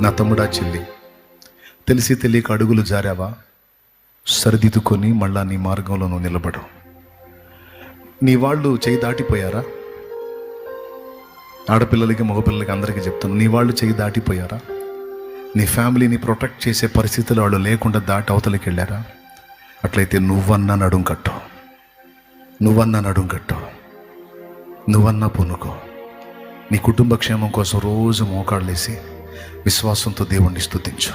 నా తమ్ముడా చెల్లి తెలిసి తెలియక అడుగులు జారావా? సరిదిద్దుకొని మళ్ళా నీ మార్గంలో నువ్వు నిలబడవు. నీ వాళ్ళు చేయి దాటిపోయారా? ఆడపిల్లలకి మగపిల్లలకి అందరికీ చెప్తాను నీ వాళ్ళు చేయి దాటిపోయారా? నీ ఫ్యామిలీని ప్రొటెక్ట్ చేసే పరిస్థితులు వాళ్ళు లేకుండా దాటి అవతలికి వెళ్ళారా? అట్లయితే నువ్వన్నా నడుం కట్టు. నువ్వన్నా నడుం కట్టు. నువ్వన్నా పునుకో నీ కుటుంబ క్షేమం కోసం రోజు మోకాళ్ళేసి విశ్వాసంతో దేవుణ్ణి స్థుతించు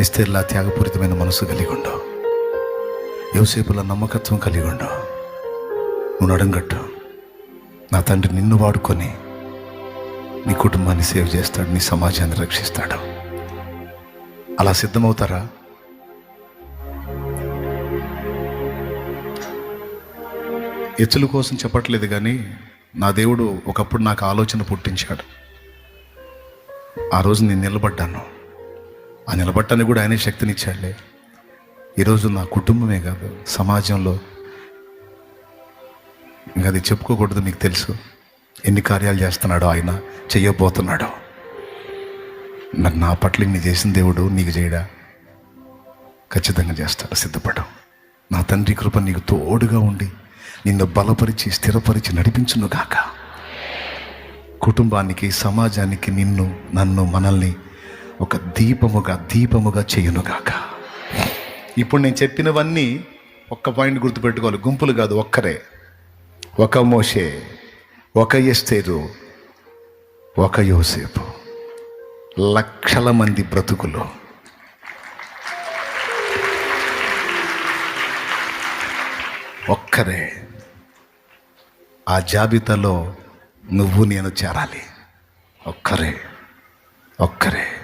ఇస్తేర్లా త్యాగపూరితమైన మనసు కలిగి ఉండవు యోసేపుల నమ్మకత్వం కలిగి ఉండవు నువ్వు నడంగట్టు. నా తండ్రి నిన్ను వాడుకొని నీ కుటుంబాన్ని సేవ్ చేస్తాడు నీ సమాజాన్ని రక్షిస్తాడు. అలా సిద్ధమవుతారా? ఎత్తుల కోసం చెప్పట్లేదు కానీ నా దేవుడు ఒకప్పుడు నాకు ఆలోచన పుట్టించాడు. ఆ రోజు నేను నిలబడ్డాను. ఆ నిలబట్టానికి కూడా ఆయనే శక్తినిచ్చాడులే. ఈరోజు నా కుటుంబమే కాదు సమాజంలో. ఇంకా అది చెప్పుకోకూడదు మీకు తెలుసు. ఎన్ని కార్యాలు చేస్తున్నాడో ఆయన చెయ్యబోతున్నాడో మరి నా పట్ల నీ చేసిన దేవుడు నీకు చేయడా? ఖచ్చితంగా చేస్తాడు సిద్ధపడం. నా తండ్రి కృప నీకు తోడుగా ఉండి నిన్ను బలపరిచి స్థిరపరిచి నడిపించును గాక. కుటుంబానికి సమాజానికి నిన్ను నన్ను మనల్ని ఒక దీపముగా దీపముగా చేయునుగాక. ఇప్పుడు నేను చెప్పినవన్నీ ఒక్క పాయింట్ గుర్తుపెట్టుకోవాలి. గుంపులు కాదు ఒక్కరే. ఒక మోషే ఒక ఎస్తేరు ఒక యోసేపు. లక్షల మంది బ్రతుకులు. ఒక్కరే. ఆ జాబితాలో నువ్వు నేను చేరాలి. ఒక్కరే ఒక్కరే.